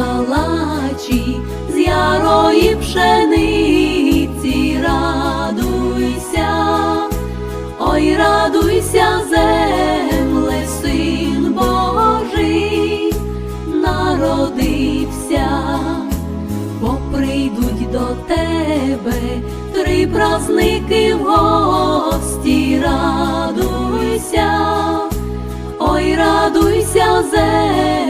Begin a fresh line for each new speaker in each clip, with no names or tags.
калачі з ярої пшениці, радуйся, ой, радуйся, земле, син Божий, народився, бо прийдуть до тебе три праздники в гості, радуйся, ой, радуйся, земле,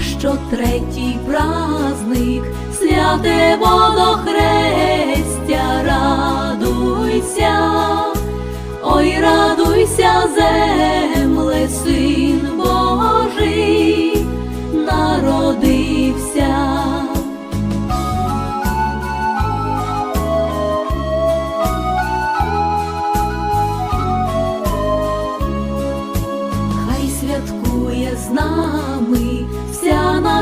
що третій праздник, святе водохрестя, радуйся, ой, радуйся, земле, син Божий, народився. Хай святкує з нами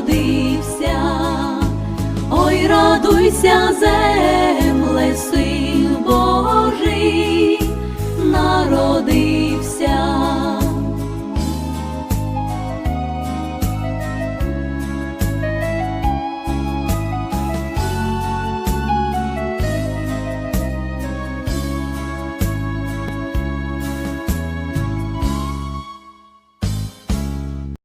народився, ой, радуйся, земле, син